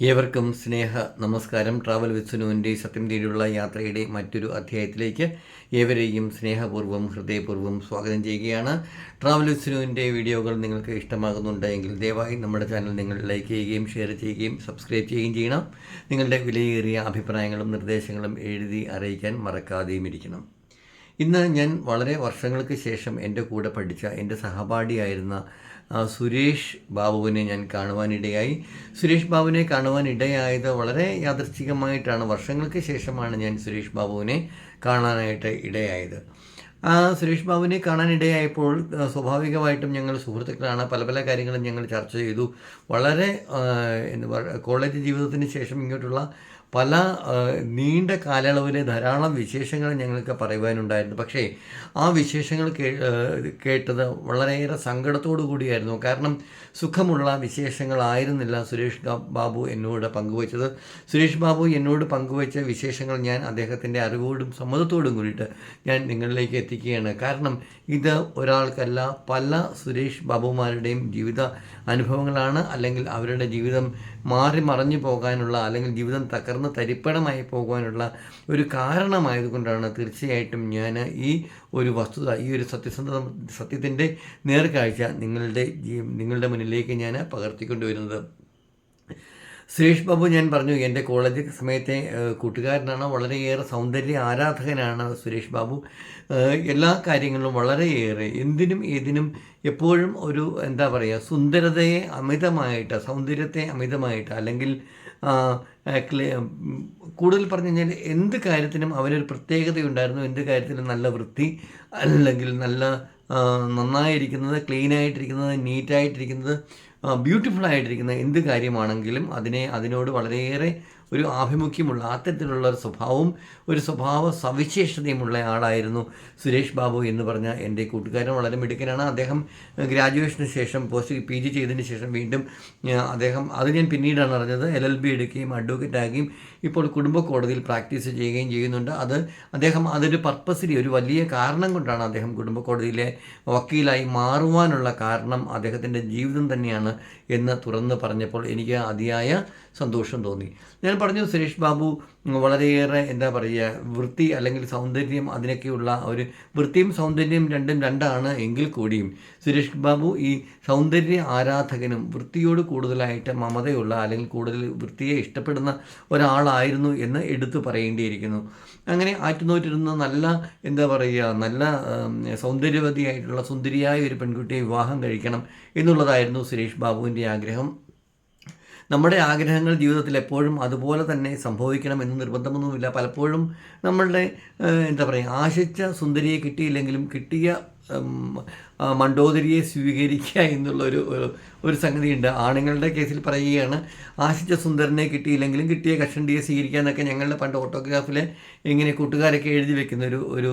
ഏവർക്കും സ്നേഹ നമസ്കാരം. ട്രാവൽ വിത്സുനുവിന്റെ സത്യം തേടിയുള്ള യാത്രയുടെ മറ്റൊരു അധ്യായത്തിലേക്ക് ഏവരെയും സ്നേഹപൂർവം ഹൃദയപൂർവം സ്വാഗതം ചെയ്യുകയാണ്. ട്രാവൽ വിത്സുനുവിന്റെ വീഡിയോകൾ നിങ്ങൾക്ക് ഇഷ്ടമാകുന്നുണ്ടെങ്കിൽ ദയവായി നമ്മുടെ ചാനൽ നിങ്ങൾ ലൈക്ക് ചെയ്യുകയും ഷെയർ ചെയ്യുകയും സബ്സ്ക്രൈബ് ചെയ്യുകയും ചെയ്യണം. നിങ്ങളുടെ വിലയേറിയ അഭിപ്രായങ്ങളും നിർദ്ദേശങ്ങളും എഴുതി അറിയിക്കാൻ മറക്കാതെയും ഇരിക്കണം. ഇന്ന് ഞാൻ വളരെ വർഷങ്ങൾക്ക് ശേഷം എന്റെ കൂടെ പഠിച്ച എന്റെ സഹപാഠിയായിരുന്ന സുരേഷ് ബാബുവിനെ ഞാൻ കാണുവാനിടയായി. സുരേഷ് ബാബുവിനെ കാണുവാനിടയായത് വളരെ യാദൃച്ഛികമായിട്ടാണ് വർഷങ്ങൾക്ക് ശേഷമാണ് ഞാൻ സുരേഷ് ബാബുവിനെ കാണാനായിട്ട് ഇടയായത്. ആ സുരേഷ് ബാബുവിനെ കാണാനിടയായപ്പോൾ സ്വാഭാവികമായിട്ടും ഞങ്ങൾ സുഹൃത്തുക്കളാണ്. പല പല കാര്യങ്ങളും ഞങ്ങൾ ചർച്ച ചെയ്തു. വളരെ എന്താ കോളേജ് ജീവിതത്തിന് ശേഷം ഇങ്ങോട്ടുള്ള പല നീണ്ട കാലയളവിലെ ധാരാളം വിശേഷങ്ങൾ ഞങ്ങൾക്ക് പറയുവാനുണ്ടായിരുന്നു. പക്ഷേ ആ വിശേഷങ്ങൾ കേട്ടത് വളരെയേറെ സങ്കടത്തോടു കൂടിയായിരുന്നു. കാരണം സുഖമുള്ള വിശേഷങ്ങളായിരുന്നില്ല സുരേഷ് ബാബു എന്നോട് പങ്കുവച്ചത്. സുരേഷ് ബാബു എന്നോട് പങ്കുവച്ച വിശേഷങ്ങൾ ഞാൻ അദ്ദേഹത്തിന്റെ അറിവോടും സമ്മതത്തോടും കൂടിയിട്ട് ഞാൻ നിങ്ങളിലേക്ക് എത്തിക്കുകയാണ്. കാരണം ഇത് ഒരാൾക്കല്ല പല സുരേഷ് ബാബുമാരുടെയും ജീവിത അനുഭവങ്ങളാണ്. അല്ലെങ്കിൽ അവരുടെ ജീവിതം മാറി മറഞ്ഞു പോകാനുള്ള അല്ലെങ്കിൽ ജീവിതം തകർന്ന് തരിപ്പണമായി പോകാനുള്ള ഒരു കാരണമായതുകൊണ്ടാണ് തീർച്ചയായിട്ടും ഞാൻ ഈ ഒരു വസ്തുത ഈ ഒരു സത്യസന്ധത സത്യത്തിന്റെ നേർക്കാഴ്ച നിങ്ങളുടെ നിങ്ങളുടെ മുന്നിലേക്ക് ഞാൻ പകർത്തിക്കൊണ്ടുവരുന്നത്. സുരേഷ് ബാബു ഞാൻ പറഞ്ഞു എന്റെ കോളേജ് സമയത്തെ കൂട്ടുകാരനാണ്. വളരെയേറെ സൗന്ദര്യ ആരാധകനാണ് സുരേഷ് ബാബു. എല്ലാ കാര്യങ്ങളിലും വളരെയേറെ എന്തിനും ഏതിനും എപ്പോഴും ഒരു എന്താ പറയുക സുന്ദരതയെ അമിതമായിട്ട് സൗന്ദര്യത്തെ അമിതമായിട്ട് അല്ലെങ്കിൽ കൂടുതൽ പറഞ്ഞു കഴിഞ്ഞാൽ എന്ത് കാര്യത്തിനും അവനൊരു പ്രത്യേകതയുണ്ടായിരുന്നു. എന്ത് കാര്യത്തിനും നല്ല വൃത്തി അല്ലെങ്കിൽ നല്ല നന്നായിരിക്കുന്നത് ക്ലീനായിട്ടിരിക്കുന്നത് നീറ്റായിട്ടിരിക്കുന്നത് ബ്യൂട്ടിഫുൾ ആയിട്ടിരിക്കുന്ന എന്ത് കാര്യമാണെങ്കിലും അതിനെ അതിനോട് വളരെയേറെ ഒരു ആഭിമുഖ്യമുള്ള അത്തരത്തിലുള്ള ഒരു സ്വഭാവവും ഒരു സ്വഭാവ സവിശേഷതയുമുള്ള ആളായിരുന്നു സുരേഷ് ബാബു എന്ന് പറഞ്ഞ എന്റെ കൂട്ടുകാരൻ. വളരെ മിടുക്കനാണ്. അദ്ദേഹം ഗ്രാജുവേഷന് ശേഷം പോസ്റ്റ് പി ജി ചെയ്തതിന് ശേഷം വീണ്ടും അദ്ദേഹം അത് ഞാൻ പിന്നീടാണ് അറിഞ്ഞത്. എൽ എൽ ബി എടുക്കുകയും അഡ്വക്കേറ്റ് ആകുകയും ഇപ്പോൾ കുടുംബ കോടതിയിൽ പ്രാക്ടീസ് ചെയ്യുകയും ചെയ്യുന്നുണ്ട്. അത് അദ്ദേഹം അതൊരു പർപ്പസിലി ഒരു വലിയ കാരണം കൊണ്ടാണ് അദ്ദേഹം കുടുംബ കോടതിയിലെ വക്കീലായി മാറുവാനുള്ള കാരണം അദ്ദേഹത്തിന്റെ ജീവിതം തന്നെയാണ് എന്ന് തുറന്ന് പറഞ്ഞപ്പോൾ എനിക്ക് അതിയായ സന്തോഷം തോന്നി. ഞാൻ പറഞ്ഞു സുരേഷ് ബാബു വളരെയേറെ എന്താ പറയുക വൃത്തി അല്ലെങ്കിൽ സൗന്ദര്യം അതിനൊക്കെയുള്ള ഒരു വൃത്തിയും സൗന്ദര്യം രണ്ടും രണ്ടാണ് എങ്കിൽ കൂടിയും. സുരേഷ് ബാബു ഈ സൗന്ദര്യ ആരാധകനും വൃത്തിയോട് കൂടുതലായിട്ട് മമതയുള്ള അല്ലെങ്കിൽ കൂടുതൽ വൃത്തിയെ ഇഷ്ടപ്പെടുന്ന ഒരാളായിരുന്നു എന്ന് എടുത്തു പറയേണ്ടിയിരിക്കുന്നു. അങ്ങനെ ആറ്റുനോറ്റിരുന്ന നല്ല എന്താ പറയുക നല്ല സൗന്ദര്യവതിയായിട്ടുള്ള സുന്ദരിയായ ഒരു പെൺകുട്ടിയെ വിവാഹം കഴിക്കണം എന്നുള്ളതായിരുന്നു സുരേഷ് ബാബുവിന്റെ ആഗ്രഹം. നമ്മുടെ ആഗ്രഹങ്ങൾ ജീവിതത്തിൽ എപ്പോഴും അതുപോലെ തന്നെ സംഭവിക്കണം എന്ന് നിർബന്ധമൊന്നുമില്ല. പലപ്പോഴും നമ്മളുടെ എന്താ പറയുക ആശിച്ച സുന്ദരിയെ കിട്ടിയില്ലെങ്കിലും കിട്ടിയ മണ്ടോദരിയെ സ്വീകരിക്കുക എന്നുള്ള ഒരു സംഗതിയുണ്ട്. ആണുങ്ങളുടെ കേസിൽ പറയുകയാണ് ആശിച്ച സുന്ദരനെ കിട്ടിയില്ലെങ്കിലും കിട്ടിയ കഷണ്ടിയെ സ്വീകരിക്കുക എന്നൊക്കെ ഞങ്ങളുടെ പണ്ട് ഓട്ടോഗ്രാഫിൽ ഇങ്ങനെ കൂട്ടുകാരൊക്കെ എഴുതി വെക്കുന്ന ഒരു ഒരു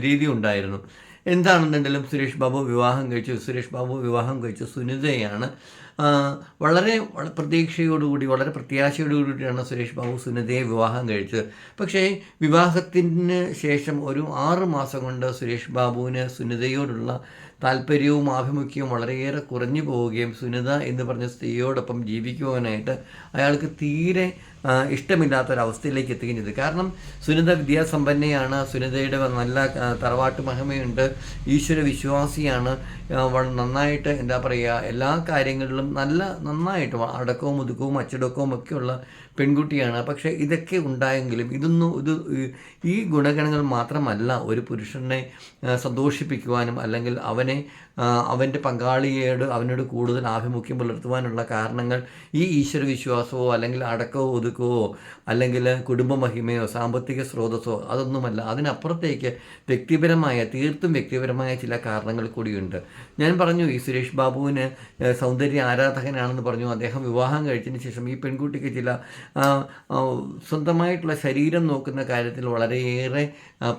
രീതി ഉണ്ടായിരുന്നു. എന്താണെന്നുണ്ടെങ്കിലും സുരേഷ് ബാബു വിവാഹം കഴിച്ചു. സുരേഷ് ബാബു വിവാഹം കഴിച്ചു സുനിതയാണ് വളരെ വള- പ്രതീക്ഷയോടുകൂടി വളരെ പ്രത്യാശയോടുകൂടിയാണ് സുരേഷ് ബാബു സുനിതയെ വിവാഹം കഴിച്ചത്. പക്ഷേ വിവാഹത്തിന് ശേഷം ഒരു ആറ് മാസം കൊണ്ട് സുരേഷ് ബാബുവിന് സുനിതയോടുള്ള താല്പര്യവും ആഭിമുഖ്യവും വളരെയേറെ കുറഞ്ഞു പോവുകയും സുനിത എന്ന് പറഞ്ഞ സ്ത്രീയോടൊപ്പം ജീവിക്കുവാനായിട്ട് അയാൾക്ക് തീരെ ഇഷ്ടമില്ലാത്തൊരവസ്ഥയിലേക്ക് എത്തുകയും ചെയ്തു. കാരണം സുനിത വിദ്യാസമ്പന്നയാണ് സുനിതയുടെ നല്ല തറവാട്ട് മഹിമയുണ്ട് ഈശ്വര വിശ്വാസിയാണ് നന്നായിട്ട് എന്താ പറയുക എല്ലാ കാര്യങ്ങളിലും നല്ല നന്നായിട്ട് അടക്കവും ഒതുക്കവും അച്ചടക്കവും ഒക്കെയുള്ള പെൺകുട്ടിയാണ്. പക്ഷേ ഇതൊക്കെ ഉണ്ടായെങ്കിലും ഇതൊന്നും ഇത് ഈ- ഗുണഗണങ്ങൾ മാത്രമല്ല ഒരു പുരുഷനെ സന്തോഷിപ്പിക്കുവാനും അല്ലെങ്കിൽ അവനെ ആ, അവന്റെ പങ്കാളിയോട് അവനോട് കൂടുതൽ ആഭിമുഖ്യം പുലർത്തുവാനുള്ള കാരണങ്ങൾ ഈ ഈശ്വര വിശ്വാസമോ അല്ലെങ്കിൽ അടക്കമോ ഒതുക്കവോ അല്ലെങ്കിൽ കുടുംബ മഹിമയോ സാമ്പത്തിക സ്രോതസ്സോ അതൊന്നുമല്ല. അതിനപ്പുറത്തേക്ക് വ്യക്തിപരമായ തീർത്തും വ്യക്തിപരമായ ചില കാരണങ്ങൾ കൂടിയുണ്ട്. ഞാൻ പറഞ്ഞു ഈ സുരേഷ് ബാബുവിന് സൗന്ദര്യ ആരാധകനാണെന്ന് പറഞ്ഞു. അദ്ദേഹം വിവാഹം കഴിച്ചതിന് ശേഷം ഈ പെൺകുട്ടിക്ക് ചില സ്വന്തമായിട്ടുള്ള ശരീരം നോക്കുന്ന കാര്യത്തിൽ വളരെയേറെ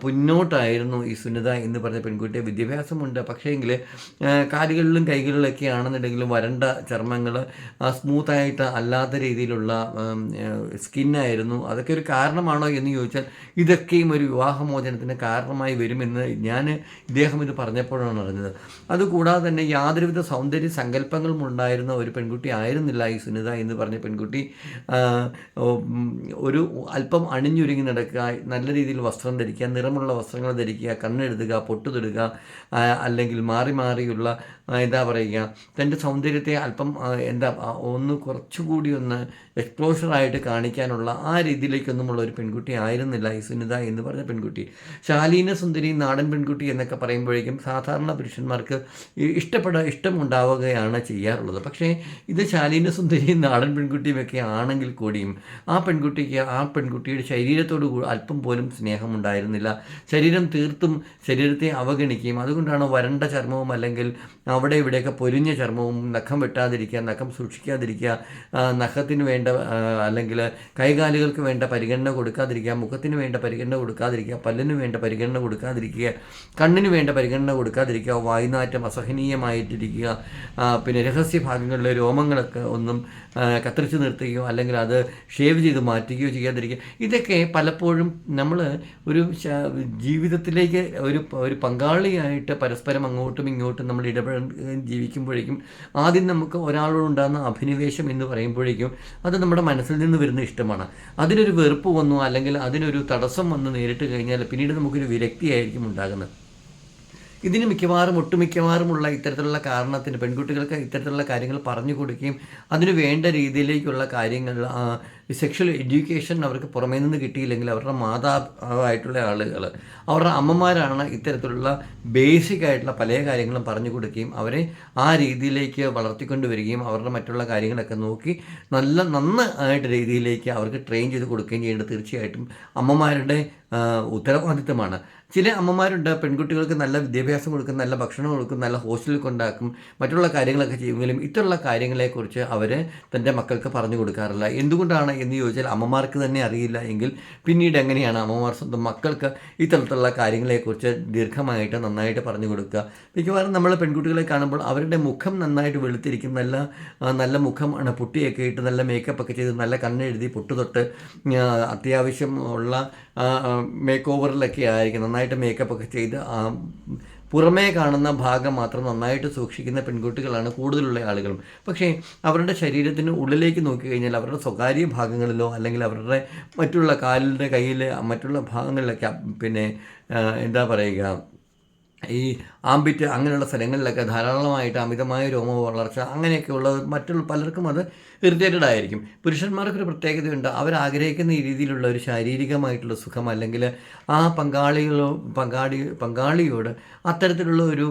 പിന്നോട്ടായിരുന്നു ഈ സുനിത എന്ന് പറഞ്ഞ പെൺകുട്ടിയെ. വിദ്യാഭ്യാസമുണ്ട്. പക്ഷേ അല്ലെങ്കിൽ കാലുകളിലും കൈകളിലൊക്കെ ആണെന്നുണ്ടെങ്കിലും വരണ്ട ചർമ്മങ്ങൾ സ്മൂത്തായിട്ട് അല്ലാത്ത രീതിയിലുള്ള സ്കിന്നായിരുന്നു. അതൊക്കെ ഒരു കാരണമാണോ എന്ന് ചോദിച്ചാൽ ഇതൊക്കെയും ഒരു വിവാഹമോചനത്തിന് കാരണമായി വരുമെന്ന് ഞാൻ ഇദ്ദേഹം ഇത് പറഞ്ഞപ്പോഴാണ് അറിഞ്ഞത്. അതുകൂടാതെ തന്നെ യാതൊരുവിധ സൗന്ദര്യ സങ്കല്പങ്ങളും ഉണ്ടായിരുന്ന ഒരു പെൺകുട്ടി ആയിരുന്നില്ല ഈ സുനിത എന്ന് പറഞ്ഞ പെൺകുട്ടി ഒരു അല്പം അണിഞ്ഞൊരുങ്ങി നടക്കുക നല്ല രീതിയിൽ വസ്ത്രം ധരിക്കുക നിറമുള്ള വസ്ത്രങ്ങൾ ധരിക്കുക കണ്ണെഴുതുക പൊട്ടുതൊടുക അല്ലെങ്കിൽ മാറി മാറിയുള്ള എന്താ പറയുക തന്റെ സൗന്ദര്യത്തെ അല്പം എന്താ ഒന്ന് കുറച്ചുകൂടി ഒന്ന് എക്സ്പ്ലോഷറായിട്ട് കാണിക്കാനുള്ള ആ രീതിയിലേക്കൊന്നുമുള്ള ഒരു പെൺകുട്ടി ആയിരുന്നില്ല ഈ സുനിത എന്ന് പറഞ്ഞ പെൺകുട്ടി. ശാലീന സുന്ദരി നാടൻ പെൺകുട്ടി എന്നൊക്കെ പറയുമ്പോഴേക്കും സാധാരണ പുരുഷന്മാർക്ക് ഇഷ്ടപ്പെട ഇഷ്ടമുണ്ടാവുകയാണ് ചെയ്യാറുള്ളത്. പക്ഷേ ഇത് ശാലീന സുന്ദരി നാടൻ പെൺകുട്ടിയുമൊക്കെ ആണെങ്കിൽ കൂടിയും ആ പെൺകുട്ടിക്ക് ആ പെൺകുട്ടിയുടെ ശരീരത്തോട് അല്പം പോലും സ്നേഹമുണ്ടായിരുന്നില്ല. ശരീരം തീർത്തും ശരീരത്തെ അവഗണിക്കുകയും അതുകൊണ്ടാണ് വരണ്ട ചർമ്മവും അല്ലെങ്കിൽ അവിടെ ഇവിടെയൊക്കെ പൊരിഞ്ഞ ചർമ്മവും നഖം വെട്ടാതിരിക്കുക നഖം സൂക്ഷിക്കാതിരിക്കുക നഖത്തിന് വേണ്ട അല്ലെങ്കിൽ കൈകാലുകൾക്ക് വേണ്ട പരിഗണന കൊടുക്കാതിരിക്കുക മുഖത്തിന് വേണ്ട പരിഗണന കൊടുക്കാതിരിക്കുക പല്ലിന് വേണ്ട പരിഗണന കൊടുക്കാതിരിക്കുക കണ്ണിന് വേണ്ട പരിഗണന കൊടുക്കാതിരിക്കുക വായുനാറ്റം അസഹനീയമായിട്ടിരിക്കുക പിന്നെ രഹസ്യ ഭാഗങ്ങളിലെ രോമങ്ങളൊക്കെ ഒന്നും കത്തിരിച്ച് നിർത്തുകയോ അല്ലെങ്കിൽ അത് ഷേവ് ചെയ്ത് മാറ്റുകയോ ചെയ്യാതിരിക്കുക. ഇതൊക്കെ പലപ്പോഴും നമ്മൾ ഒരു ജീവിതത്തിലേക്ക് ഒരു ഒരു പങ്കാളിയായിട്ട് പരസ്പരം അങ്ങോട്ടും ഇങ്ങോട്ടും നമ്മൾ ഇടപെട ജീവിക്കുമ്പോഴേക്കും ആദ്യം നമുക്ക് ഒരാളോടുണ്ടാകുന്ന അഭിനിവേശം എന്ന് പറയുമ്പോഴേക്കും അത് നമ്മുടെ മനസ്സിൽ നിന്ന് വരുന്ന ഇഷ്ടമാണ്. അതിനൊരു വെറുപ്പ് വന്നു അല്ലെങ്കിൽ അതിനൊരു തടസ്സം വന്ന് നേരിട്ട് കഴിഞ്ഞാൽ പിന്നീട് നമുക്കൊരു വിരക്തിയായിരിക്കും ഉണ്ടാകുന്നത്. ഇതിന് മിക്കവാറും ഒട്ടുമിക്കവാറുമുള്ള ഇത്തരത്തിലുള്ള കാരണത്തിന് പെൺകുട്ടികൾക്ക് ഇത്തരത്തിലുള്ള കാര്യങ്ങൾ പറഞ്ഞു കൊടുക്കുകയും അതിന് വേണ്ട രീതിയിലേക്കുള്ള കാര്യങ്ങൾ സെക്ഷൽ എഡ്യൂക്കേഷൻ അവർക്ക് പുറമേ നിന്ന് കിട്ടിയില്ലെങ്കിൽ അവരുടെ മാതാവായിട്ടുള്ള ആളുകൾ അവരുടെ അമ്മമാരാണ് ഇത്തരത്തിലുള്ള ബേസിക് ആയിട്ടുള്ള പല കാര്യങ്ങളും പറഞ്ഞു കൊടുക്കുകയും അവരെ ആ രീതിയിലേക്ക് വളർത്തിക്കൊണ്ട് വരികയും അവരുടെ മറ്റുള്ള കാര്യങ്ങളൊക്കെ നോക്കി നല്ല നന്നായിട്ട് രീതിയിലേക്ക് അവർക്ക് ട്രെയിൻ ചെയ്ത് കൊടുക്കുകയും ചെയ്യേണ്ടത് തീർച്ചയായിട്ടും അമ്മമാരുടെ ഉത്തരവാദിത്തമാണ് ചില അമ്മമാരുണ്ട് പെൺകുട്ടികൾക്ക് നല്ല വിദ്യാഭ്യാസം കൊടുക്കും നല്ല ഭക്ഷണം കൊടുക്കും നല്ല ഹോസ്റ്റലിൽ കൊണ്ടാക്കും മറ്റുള്ള കാര്യങ്ങളൊക്കെ ചെയ്യുമെങ്കിലും ഇത്തരമുള്ള കാര്യങ്ങളെക്കുറിച്ച് അവർ തന്റെ മക്കൾക്ക് പറഞ്ഞു കൊടുക്കാറില്ല. എന്തുകൊണ്ടാണ് എന്ന് ചോദിച്ചാൽ അമ്മമാർക്ക് തന്നെ അറിയില്ല എങ്കിൽ പിന്നീട് എങ്ങനെയാണ് അമ്മമാർ സ്വന്തം മക്കൾക്ക് ഇത്തരത്തിലുള്ള കാര്യങ്ങളെക്കുറിച്ച് ദീർഘമായിട്ട് നന്നായിട്ട് പറഞ്ഞു കൊടുക്കുക? മിക്കവാറും നമ്മൾ പെൺകുട്ടികളെ കാണുമ്പോൾ അവരുടെ മുഖം നന്നായിട്ട് വെളുത്തിരിക്കും നല്ല നല്ല മുഖമാണ് പുട്ടിയൊക്കെ ഇട്ട് നല്ല മേക്കപ്പ് ഒക്കെ ചെയ്ത് നല്ല കണ്ണെഴുതി പൊട്ടുതൊട്ട് അത്യാവശ്യം ഉള്ള മേക്ക് ഓവറിലൊക്കെ ആയിരിക്കും നന്നായിട്ട് മേക്കപ്പ് ഒക്കെ ചെയ്ത് ആ പുറമേ കാണുന്ന ഭാഗം മാത്രം നന്നായിട്ട് സൂക്ഷിക്കുന്ന പെൺകുട്ടികളാണ് കൂടുതലുള്ള ആളുകളും. പക്ഷേ അവരുടെ ശരീരത്തിന് ഉള്ളിലേക്ക് നോക്കിക്കഴിഞ്ഞാൽ അവരുടെ സ്വകാര്യ ഭാഗങ്ങളിലോ അല്ലെങ്കിൽ അവരുടെ മറ്റുള്ള കാലിന്റെ കയ്യിൽ മറ്റുള്ള ഭാഗങ്ങളിലൊക്കെ പിന്നെ എന്താ പറയുക ഈ ആംബിറ്റ് അങ്ങനെയുള്ള സ്ഥലങ്ങളിലൊക്കെ ധാരാളമായിട്ട് അമിതമായ രോമ വളർച്ച ഉള്ളത് മറ്റുള്ള പലർക്കും അത് ഇറിറ്റേറ്റഡ് ആയിരിക്കും. പുരുഷന്മാർക്കൊരു പ്രത്യേകതയുണ്ട്. അവർ ആഗ്രഹിക്കുന്ന രീതിയിലുള്ള ഒരു ശാരീരികമായിട്ടുള്ള സുഖം അല്ലെങ്കിൽ ആ പങ്കാളികളോ പങ്കാളി പങ്കാളിയോട് അത്തരത്തിലുള്ള ഒരു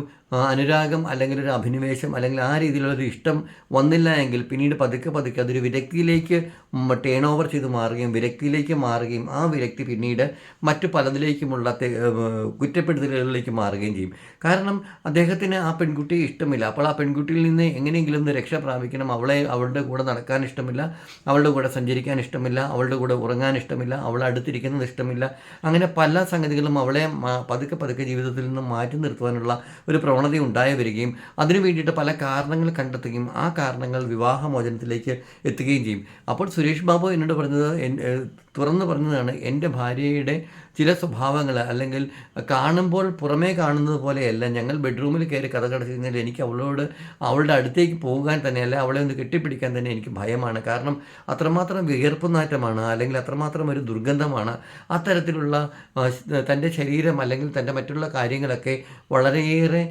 അനുരാഗം അല്ലെങ്കിൽ ഒരു അഭിനിവേശം അല്ലെങ്കിൽ ആ രീതിയിലുള്ള ഒരു ഇഷ്ടം വന്നില്ല എങ്കിൽ പിന്നീട് പതുക്കെ പതുക്കെ അതൊരു വിരക്തിയിലേക്ക് ടേൺ ഓവർ ചെയ്ത് മാറുകയും വിരക്തിയിലേക്ക് മാറുകയും ആ വിരക്തി പിന്നീട് മറ്റു പലതിലേക്കുമുള്ള കുറ്റപ്പെടുത്തലുകളിലേക്ക് മാറുകയും ചെയ്യും. കാരണം അദ്ദേഹത്തിന് ആ പെൺകുട്ടിയെ ഇഷ്ടമില്ല. അപ്പോൾ ആ പെൺകുട്ടിയിൽ നിന്ന് എങ്ങനെയെങ്കിലും ഒന്ന് രക്ഷ പ്രാപിക്കണം. അവളെ അവളുടെ കൂടെ നടക്കാൻ ഇഷ്ടമില്ല. അവളുടെ കൂടെ സഞ്ചരിക്കാൻ ഇഷ്ടമില്ല. അവളുടെ കൂടെ ഉറങ്ങാൻ ഇഷ്ടമില്ല. അവളെ അടുത്തിരിക്കുന്നത് ഇഷ്ടമില്ല. അങ്ങനെ പല സംഗതികളും അവളെ പതുക്കെ പതുക്കെ ജീവിതത്തിൽ നിന്ന് മാറ്റി നിർത്തുവാനുള്ള ഒരു പ്രവണത ഉണ്ടായി വരികയും അതിനു വേണ്ടിയിട്ട് പല കാരണങ്ങൾ കണ്ടെത്തുകയും ആ കാരണങ്ങൾ വിവാഹമോചനത്തിലേക്ക് എത്തുകയും ചെയ്യും. അപ്പോൾ സുരേഷ് ബാബു എന്നോട് പറഞ്ഞത് തുറന്നു പറഞ്ഞതാണ് എന്റെ ഭാര്യയുടെ ചില സ്വഭാവങ്ങൾ അല്ലെങ്കിൽ കാണുമ്പോൾ പുറമേ കാണുന്നത് പോലെയല്ല. ഞങ്ങൾ ബെഡ്റൂമിൽ കയറി കഥ കടച്ചു എനിക്ക് അവളോട് അവളുടെ അടുത്തേക്ക് പോകാൻ തന്നെയല്ല അവളെ ഒന്ന് കെട്ടിപ്പിടിക്കാൻ തന്നെ എനിക്ക് ഭയമാണ്. കാരണം അത്രമാത്രം വിയർപ്പ് നാറ്റമാണ് അല്ലെങ്കിൽ അത്രമാത്രം ഒരു ദുർഗന്ധമാണ്. അത്തരത്തിലുള്ള തന്റെ ശരീരം അല്ലെങ്കിൽ തന്റെ മറ്റുള്ള കാര്യങ്ങളൊക്കെ വളരെയേറെ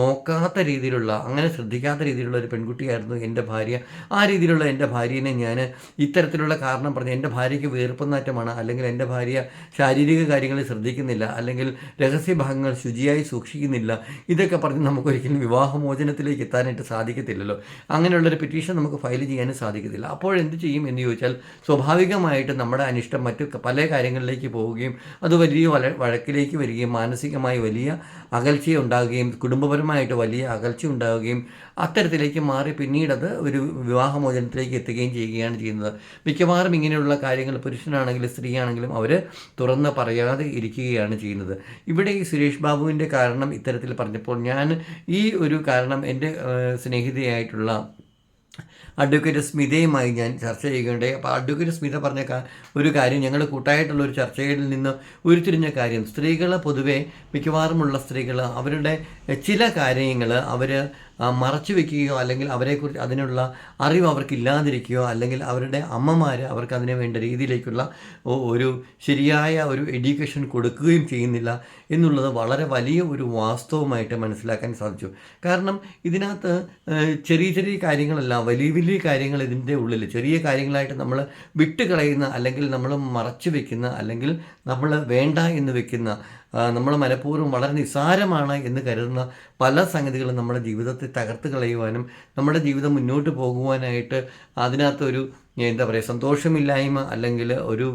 നോക്കാത്ത രീതിയിലുള്ള അങ്ങനെ ശ്രദ്ധിക്കാത്ത രീതിയിലുള്ള ഒരു പെൺകുട്ടിയായിരുന്നു എന്റെ ഭാര്യ. ആ രീതിയിലുള്ള എന്റെ ഭാര്യനെ ഞാൻ ഇത്തരത്തിലുള്ള കാരണം പറഞ്ഞ് എന്റെ ഭാര്യയ്ക്ക് വീർപ്പനാറ്റമാണ് അല്ലെങ്കിൽ എന്റെ ഭാര്യ ശാരീരിക കാര്യങ്ങളിൽ ശ്രദ്ധിക്കുന്നില്ല. അല്ലെങ്കിൽ രഹസ്യ ഭാഗങ്ങൾ ശുചിയായി സൂക്ഷിക്കുന്നില്ല. ഇതൊക്കെ പറഞ്ഞ് നമുക്കൊരിക്കലും വിവാഹമോചനത്തിലേക്ക് എത്താനായിട്ട് സാധിക്കത്തില്ലല്ലോ. അങ്ങനെയുള്ളൊരു പെറ്റീഷൻ നമുക്ക് ഫയൽ ചെയ്യാനും സാധിക്കത്തില്ല. അപ്പോൾ എന്ത് ചെയ്യും എന്ന് ചോദിച്ചാൽ സ്വാഭാവികമായിട്ട് നമ്മുടെ അനിഷ്ടം മറ്റു പല കാര്യങ്ങളിലേക്ക് പോവുകയും അത് വലിയ വഴക്കിലേക്ക് വരികയും മാനസികമായി വലിയ അകൽച്ച ഉണ്ടാകുകയും കുടുംബപരമായിട്ട് വലിയ അകൽച്ച ഉണ്ടാവുകയും അത്തരത്തിലേക്ക് മാറി പിന്നീട് അത് ഒരു വിവാഹമോചനത്തിലേക്ക് എത്തുകയും ചെയ്യുകയാണ് ചെയ്യുന്നത്. മിക്കവാറും ഇങ്ങനെയുള്ള കാര്യങ്ങൾ പുരുഷ പുരുഷനാണെങ്കിലും സ്ത്രീ ആണെങ്കിലും അവർ തുറന്ന് പറയാതെ ഇരിക്കുകയാണ് ചെയ്യുന്നത്. ഇവിടെ ഈ സുരേഷ് ബാബുവിന്റെ കാരണം ഇത്തരത്തിൽ പറഞ്ഞപ്പോൾ ഞാൻ ഈ ഒരു കാരണം എന്റെ സ്നേഹിതയായിട്ടുള്ള അഡ്വക്കേറ്റ് സ്മിതയുമായി ഞാൻ ചർച്ച ചെയ്യുകയുണ്ടായി. അപ്പോൾ അഡ്വക്കേറ്റ് സ്മിത പറഞ്ഞ ഒരു കാര്യം ഞങ്ങൾ കൂട്ടായിട്ടുള്ള ഒരു ചർച്ചയിൽ നിന്ന് ഉരുത്തിരിഞ്ഞ കാര്യം. സ്ത്രീകൾ പൊതുവെ മിക്കവാറുമുള്ള സ്ത്രീകൾ അവരുടെ ചില കാര്യങ്ങൾ അവർ മറച്ചു വെക്കുകയോ അല്ലെങ്കിൽ അവരെക്കുറിച്ച് അതിനുള്ള അറിവ് അവർക്ക് ഇല്ലാതിരിക്കുകയോ അല്ലെങ്കിൽ അവരുടെ അമ്മമാർ അവർക്ക് അതിന് വേണ്ട രീതിയിലേക്കുള്ള ഒരു ശരിയായ ഒരു എഡ്യൂക്കേഷൻ കൊടുക്കുകയും ചെയ്യുന്നില്ല എന്നുള്ളത് വളരെ വലിയ ഒരു വാസ്തവമായിട്ട് മനസ്സിലാക്കാൻ സാധിച്ചു. കാരണം ഇതിനകത്ത് ചെറിയ ചെറിയ കാര്യങ്ങളല്ല വലിയ വലിയ കാര്യങ്ങൾ ഇതിന്റെ ഉള്ളിൽ ചെറിയ കാര്യങ്ങളായിട്ട് നമ്മൾ വിട്ടുകളയുന്ന അല്ലെങ്കിൽ നമ്മൾ മറച്ചു വെക്കുന്ന അല്ലെങ്കിൽ നമ്മൾ വേണ്ട എന്ന് വെക്കുന്ന നമ്മൾ മനഃപൂർവം വളരെ നിസ്സാരമാണ് എന്ന് കരുതുന്ന പല സംഗതികളും നമ്മുടെ ജീവിതത്തെ തകർത്ത് കളയുവാനും നമ്മുടെ ജീവിതം മുന്നോട്ട് പോകുവാനായിട്ട് അതിനകത്തൊരു എന്താ പറയുക സന്തോഷമില്ലായ്മ അല്ലെങ്കിൽ ഒരു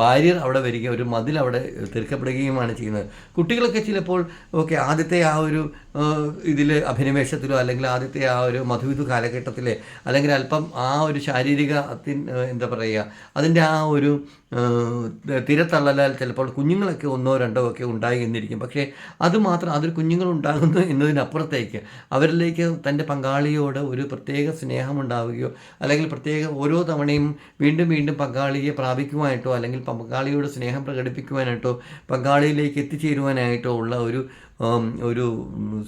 ബാരിയർ അവിടെ വരിക ഒരു മതിൽ അവിടെ തീർക്കപ്പെടുകയുമാണ് ചെയ്യുന്നത്. കുട്ടികളൊക്കെ ചിലപ്പോൾ ഓക്കെ ആദ്യത്തെ ആ ഒരു ഇതിൽ അഭിനിവേശത്തിലോ അല്ലെങ്കിൽ ആദ്യത്തെ ആ ഒരു മധുവിധു കാലഘട്ടത്തിലെ അല്ലെങ്കിൽ അല്പം ആ ഒരു ശാരീരിക എന്താ പറയുക അതിന്റെ ആ ഒരു തിരത്തള്ളലാൽ ചിലപ്പോൾ കുഞ്ഞുങ്ങളൊക്കെ ഒന്നോ രണ്ടോ ഒക്കെ ഉണ്ടായി എന്നിരിക്കും. പക്ഷേ അത് മാത്രം അതൊരു കുഞ്ഞുങ്ങൾ ഉണ്ടാകുന്നു എന്നതിനപ്പുറത്തേക്ക് അവരിലേക്ക് തന്റെ പങ്കാളിയോട് ഒരു പ്രത്യേക സ്നേഹം ഉണ്ടാവുകയോ അല്ലെങ്കിൽ പ്രത്യേക ഓരോ തവണയും വീണ്ടും വീണ്ടും പങ്കാളിയെ പ്രാപിക്കുവാനായിട്ടോ അല്ലെങ്കിൽ പങ്കാളിയോട് സ്നേഹം പ്രകടിപ്പിക്കുവാനായിട്ടോ പങ്കാളിയിലേക്ക് എത്തിച്ചേരുവാനായിട്ടോ ഉള്ള ഒരു ഒരു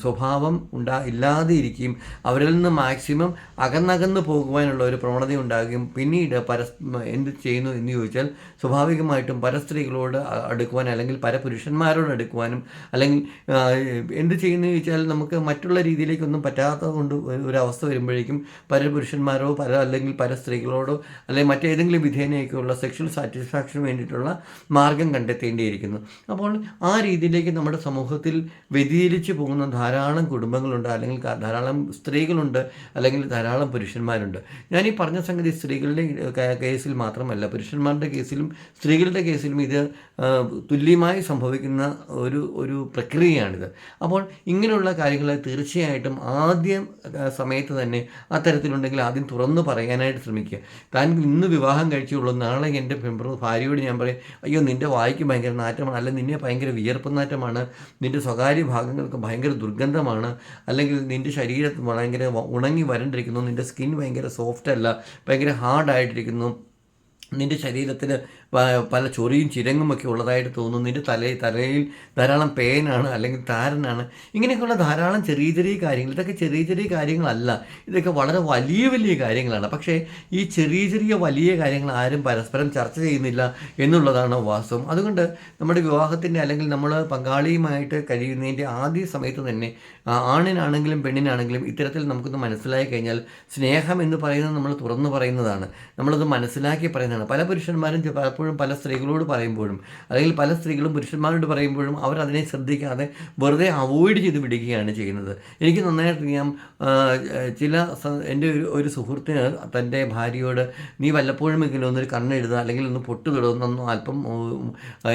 സ്വഭാവം ഉണ്ടാ ഇല്ലാതെ ഇരിക്കുകയും അവരിൽ നിന്ന് മാക്സിമം അകന്നകന്ന് പോകുവാനുള്ള ഒരു പ്രവണത ഉണ്ടാകുകയും പിന്നീട് പരസ് എന്ത് ചെയ്യുന്നു എന്ന് ചോദിച്ചാൽ സ്വാഭാവികമായിട്ടും പരസ്ത്രീകളോട് സ്ത്രീകളോട് അടുക്കുവാൻ അല്ലെങ്കിൽ പരപുരുഷന്മാരോട് അടുക്കുവാനും അല്ലെങ്കിൽ എന്ത് ചെയ്യുന്നു ചോദിച്ചാൽ നമുക്ക് മറ്റുള്ള രീതിയിലേക്കൊന്നും പറ്റാത്തത് കൊണ്ട് ഒരു- അവസ്ഥ വരുമ്പോഴേക്കും പരപുരുഷന്മാരോ പര അല്ലെങ്കിൽ പരസ്ത്രീകളോടോ അല്ലെങ്കിൽ മറ്റേതെങ്കിലും വിധേനയൊക്കെയുള്ള സെക്ഷൽ സാറ്റിസ്ഫാക്ഷന് വേണ്ടിയിട്ടുള്ള മാർഗം കണ്ടെത്തേണ്ടിയിരിക്കുന്നു. അപ്പോൾ ആ രീതിയിലേക്ക് നമ്മുടെ സമൂഹത്തിൽ വ്യതിചലിച്ച് പോകുന്ന ധാരാളം കുടുംബങ്ങളുണ്ട് അല്ലെങ്കിൽ ധാരാളം സ്ത്രീകളുണ്ട് അല്ലെങ്കിൽ ധാരാളം പുരുഷന്മാരുണ്ട്. ഞാൻ ഈ പറഞ്ഞ സംഗതി സ്ത്രീകളുടെ കേസിൽ മാത്രമല്ല പുരുഷന്മാരുടെ കേസിലും സ്ത്രീകളുടെ കേസിലും ഇത് തുല്യമായി സംഭവിക്കുന്ന ഒരു ഒരു പ്രക്രിയയാണിത്. അപ്പോൾ ഇങ്ങനെയുള്ള കാര്യങ്ങൾ തീർച്ചയായിട്ടും ആദ്യം സമയത്ത് തന്നെ അത്തരത്തിലുണ്ടെങ്കിൽ ആദ്യം തുറന്നു പറയാനായിട്ട് ശ്രമിക്കുക. താൻ ഇന്ന് വിവാഹം കഴിച്ചുള്ളൂ നാളെ എന്റെ ഭാര്യയോട് ഞാൻ പറയും അയ്യോ നിന്റെ വായിക്ക് ഭയങ്കര നാറ്റമാണ് അല്ലെങ്കിൽ നിന്നെ ഭയങ്കര വിയർപ്പ് നാറ്റമാണ് നിന്റെ സ്വകാര്യ ഭാഗങ്ങൾക്ക് ഭയങ്കര ദുർഗന്ധമാണ്. അല്ലെങ്കിൽ നിന്റെ ശരീരത്ത് ഭയങ്കര ഉണങ്ങി വരണ്ടിരിക്കുന്നു. നിന്റെ സ്കിൻ ഭയങ്കര സോഫ്റ്റ് അല്ല. ഭയങ്കര ഹാർഡായിട്ടിരിക്കുന്നു നിന്റെ ശരീരത്തിന് പല ചൊറിയും ചിരങ്ങുമൊക്കെ ഉള്ളതായിട്ട് തോന്നുന്നു. നിന്റെ തലയിൽ തലയിൽ ധാരാളം പേനാണ് അല്ലെങ്കിൽ താരനാണ്. ഇങ്ങനെയൊക്കെയുള്ള ധാരാളം ചെറിയ ചെറിയ കാര്യങ്ങൾ. ഇതൊക്കെ ചെറിയ ചെറിയ കാര്യങ്ങളല്ല. ഇതൊക്കെ വളരെ വലിയ വലിയ കാര്യങ്ങളാണ്. പക്ഷേ ഈ ചെറിയ ചെറിയ വലിയ കാര്യങ്ങൾ ആരും പരസ്പരം ചർച്ച ചെയ്യുന്നില്ല എന്നുള്ളതാണ് വാസ്തവം. അതുകൊണ്ട് നമ്മുടെ വിവാഹത്തിന്റെ അല്ലെങ്കിൽ നമ്മൾ പങ്കാളിയുമായിട്ട് കഴിയുന്നതിന്റെ ആദ്യ സമയത്ത് തന്നെ ആണിനാണെങ്കിലും പെണ്ണിനാണെങ്കിലും ഇത്തരത്തിൽ നമുക്കൊന്ന് മനസ്സിലായി കഴിഞ്ഞാൽ സ്നേഹം എന്ന് പറയുന്നത് നമ്മൾ തുറന്നു പറയുന്നതാണ്. നമ്മളത് മനസ്സിലാക്കി പറയുന്നതാണ്. പല പുരുഷന്മാരും ചെ- പലപ്പോഴും പല സ്ത്രീകളോട് പറയുമ്പോഴും അല്ലെങ്കിൽ പല സ്ത്രീകളും പുരുഷന്മാരോട് പറയുമ്പോഴും അവർ അതിനെ ശ്രദ്ധിക്കാതെ വെറുതെ അവോയ്ഡ് ചെയ്ത് വിടുകയാണ് ചെയ്യുന്നത്. എനിക്ക് നന്നായിട്ടറിയാം ചില എന്റെ ഒരു ഒരു സുഹൃത്തിന് തന്റെ ഭാര്യയോട് നീ വല്ലപ്പോഴുമെങ്കിലും ഒന്നൊരു കണ്ണെഴുതുക അല്ലെങ്കിൽ ഒന്ന് പൊട്ട് തൊടുന്നൊന്നും അല്പം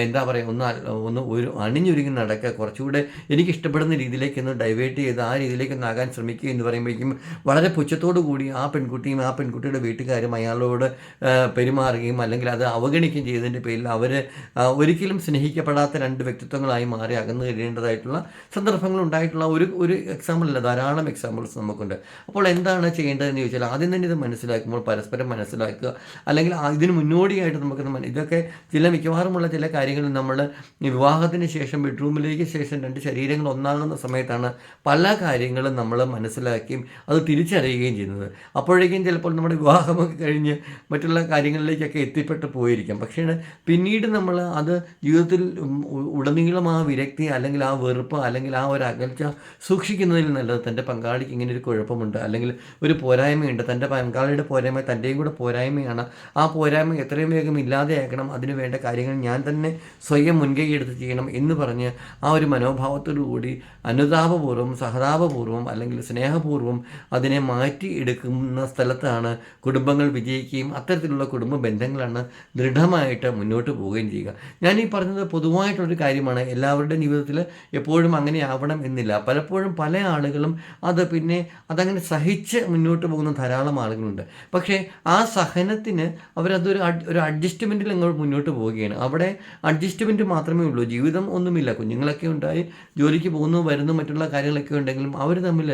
എന്താ പറയുക ഒന്ന് ഒന്ന് ഒരു അണിഞ്ഞൊരുങ്ങി നടക്കുക കുറച്ചുകൂടെ എനിക്ക് ഇഷ്ടപ്പെടുന്ന രീതിയിലേക്ക് ഒന്ന് ഡൈവേർട്ട് ചെയ്ത് ആ രീതിയിലേക്ക് ഒന്ന് ആകാൻ ശ്രമിക്കുക എന്ന് പറയുമ്പോഴേക്കും വളരെ പുച്ഛത്തോടു കൂടി ആ പെൺകുട്ടിയും ആ പെൺകുട്ടിയുടെ വീട്ടുകാരും അയാളോട് പെരുമാറുകയും അല്ലെങ്കിൽ അത് അവഗണിക്കുകയും ചെയ്തതിന്റെ പേരിൽ അവർ ഒരിക്കലും സ്നേഹിക്കപ്പെടാത്ത രണ്ട് വ്യക്തിത്വങ്ങളായി മാറി അകന്നു കഴിയേണ്ടതായിട്ടുള്ള സന്ദർഭങ്ങൾ ഉണ്ടായിട്ടുള്ള ഒരു ഒരു എക്സാമ്പിളല്ല ധാരാളം എക്സാമ്പിൾസ് നമുക്കുണ്ട്. അപ്പോൾ എന്താണ് ചെയ്യേണ്ടതെന്ന് ചോദിച്ചാൽ ആദ്യം തന്നെ ഇത് മനസ്സിലാക്കുമ്പോൾ പരസ്പരം മനസ്സിലാക്കുക. അല്ലെങ്കിൽ ഇതിന് മുന്നോടിയായിട്ട് നമുക്ക് ഇതൊക്കെ ചില മിക്കവാറുമുള്ള ചില കാര്യങ്ങൾ നമ്മൾ വിവാഹത്തിന് ശേഷം ബെഡ്റൂമിലേക്ക് ശേഷം രണ്ട് ശരീരങ്ങൾ ഒന്നാകുന്ന സമയത്താണ് പല കാര്യങ്ങളും നമ്മൾ മനസ്സിലാക്കുകയും അത് തിരിച്ചറിയുകയും ചെയ്യുന്നത്. അപ്പോഴേക്കും ചിലപ്പോൾ നമ്മുടെ വിവാഹമൊക്കെ കഴിഞ്ഞ് മറ്റുള്ള കാര്യങ്ങളിലേക്കൊക്കെ എത്തിപ്പെട്ട് പോയിരിക്കാം. പക്ഷേ പിന്നീട് നമ്മൾ അത് ജീവിതത്തിൽ ഉടനീളം ആ വിരക്തി അല്ലെങ്കിൽ ആ വെറുപ്പ് അല്ലെങ്കിൽ ആ ഒരു അകൽച്ച സൂക്ഷിക്കുന്നതിൽ നല്ലത് തന്റെ പങ്കാളിക്ക് ഇങ്ങനെ ഒരു കുഴപ്പമുണ്ട്. അല്ലെങ്കിൽ ഒരു പോരായ്മയുണ്ട്. തന്റെ പങ്കാളിയുടെ പോരായ്മ തന്റെയും കൂടെ പോരായ്മയാണ്. ആ പോരായ്മ എത്രയും വേഗം ഇല്ലാതെയാക്കണം. അതിന് വേണ്ട കാര്യങ്ങൾ ഞാൻ തന്നെ സ്വയം മുൻകൈ എടുത്ത് ചെയ്യണം എന്ന് പറഞ്ഞ് ആ ഒരു മനോഭാവത്തോടു കൂടി അനുതാപപൂർവം സഹതാപപൂർവം അല്ലെങ്കിൽ സ്നേഹപൂർവം അതിനെ മാറ്റി എടുക്കുന്ന സ്ഥലത്താണ് കുടുംബങ്ങൾ വിജയിക്കുകയും അത്തരത്തിലുള്ള കുടുംബ ബന്ധങ്ങളാണ് ദൃഢമായി ധൈര്യമായിട്ട് മുന്നോട്ട് പോവുകയും ചെയ്യുക. ഞാൻ ഈ പറഞ്ഞത് പൊതുവായിട്ടൊരു കാര്യമാണ്. എല്ലാവരുടെയും ജീവിതത്തിൽ എപ്പോഴും അങ്ങനെ ആവണം എന്നില്ല. പലപ്പോഴും പല ആളുകളും അത് പിന്നെ അതങ്ങനെ സഹിച്ച് മുന്നോട്ട് പോകുന്ന ധാരാളം ആളുകളുണ്ട്. പക്ഷേ ആ സഹനത്തിന് അവരതൊരു ഒരു അഡ്ജസ്റ്റ്മെന്റിൽ അങ്ങോട്ട് മുന്നോട്ട് പോവുകയാണ്. അവിടെ അഡ്ജസ്റ്റ്മെന്റ് മാത്രമേ ഉള്ളൂ. ജീവിതം ഒന്നുമില്ല. കുഞ്ഞുങ്ങളൊക്കെ ഉണ്ടായി ജോലിക്ക് പോകുന്നു വരുന്നു മറ്റുള്ള കാര്യങ്ങളൊക്കെ ഉണ്ടെങ്കിലും അവർ തമ്മിൽ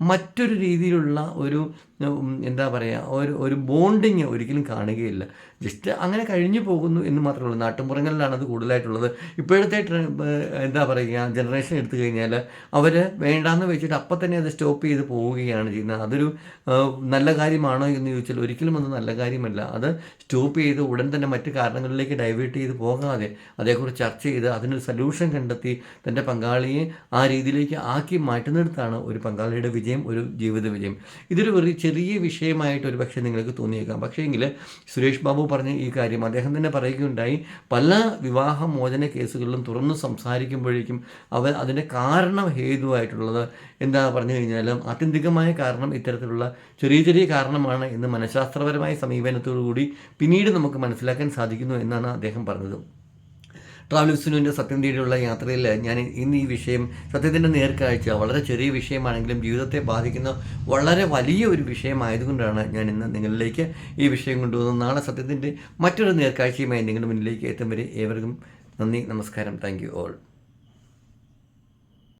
മറ്റൊരു രീതിയിലുള്ള ഒരു എന്താ പറയുക ഒരു ഒരു ബോണ്ടിങ് ഒരിക്കലും കാണുകയില്ല. ജസ്റ്റ് അങ്ങനെ കഴിഞ്ഞു പോകുന്നു എന്ന് മാത്രമേ ഉള്ളൂ. നാട്ടുമ്പുറങ്ങളിലാണ് അത് കൂടുതലായിട്ടുള്ളത്. ഇപ്പോഴത്തെ എന്താ പറയുക ജനറേഷൻ എടുത്തു കഴിഞ്ഞാൽ അവർ വേണ്ടാന്ന് വെച്ചിട്ട് അപ്പം തന്നെ അത് സ്റ്റോപ്പ് ചെയ്ത് പോവുകയാണ് ചെയ്യുന്നത്. അതൊരു നല്ല കാര്യമാണോ എന്ന് ചോദിച്ചാൽ ഒരിക്കലും അത് നല്ല കാര്യമല്ല. അത് സ്റ്റോപ്പ് ചെയ്ത് ഉടൻ തന്നെ മറ്റു കാരണങ്ങളിലേക്ക് ഡൈവേർട്ട് ചെയ്ത് പോകാതെ അതേക്കുറിച്ച് ചർച്ച ചെയ്ത് അതിനൊരു സൊല്യൂഷൻ കണ്ടെത്തി തന്റെ പങ്കാളിയെ ആ രീതിയിലേക്ക് ആക്കി മാറ്റുന്നിടത്താണ് ഒരു പങ്കാളിയുടെ വിജയം ഒരു ജീവിത വിജയം. ഇതൊരു വെറി ചെറിയ വിഷയമായിട്ട് ഒരു പക്ഷേ നിങ്ങൾക്ക് തോന്നിയേക്കാം. പക്ഷേ എങ്കിൽ സുരേഷ് ബാബു പറഞ്ഞ ഈ കാര്യം അദ്ദേഹം തന്നെ പറയുകയുണ്ടായി പല വിവാഹ മോചന കേസുകളിലും തുറന്ന് സംസാരിക്കുമ്പോഴേക്കും അവർ അതിന്റെ കാരണം ഹേതുവായിട്ടുള്ളത് എന്താ പറഞ്ഞു കഴിഞ്ഞാൽ ആത്യന്തികമായ കാരണം ഇത്തരത്തിലുള്ള ചെറിയ ചെറിയ കാരണമാണ് എന്ന് മനഃശാസ്ത്രപരമായ സമീപനത്തോടു കൂടി പിന്നീട് നമുക്ക് മനസ്സിലാക്കാൻ സാധിക്കുന്നു എന്നാണ് അദ്ദേഹം പറഞ്ഞത്. ട്രാവൽ വിസ്നുവിന്റെ സത്യം തേടിയുള്ള യാത്രയിൽ ഞാൻ ഇന്ന് ഈ വിഷയം സത്യത്തിന്റെ നേർക്കാഴ്ച വളരെ ചെറിയ വിഷയമാണെങ്കിലും ജീവിതത്തെ ബാധിക്കുന്ന വളരെ വലിയ ഒരു വിഷയമായതുകൊണ്ടാണ് ഞാൻ ഇന്ന് നിങ്ങളിലേക്ക് ഈ വിഷയം കൊണ്ടുവന്നത്. നാളെ സത്യത്തിന്റെ മറ്റൊരു നേർക്കാഴ്ചയുമായി നിങ്ങളുടെ മുന്നിലേക്ക് എത്തും വരെ ഏവർക്കും നന്ദി നമസ്കാരം. Thank you all.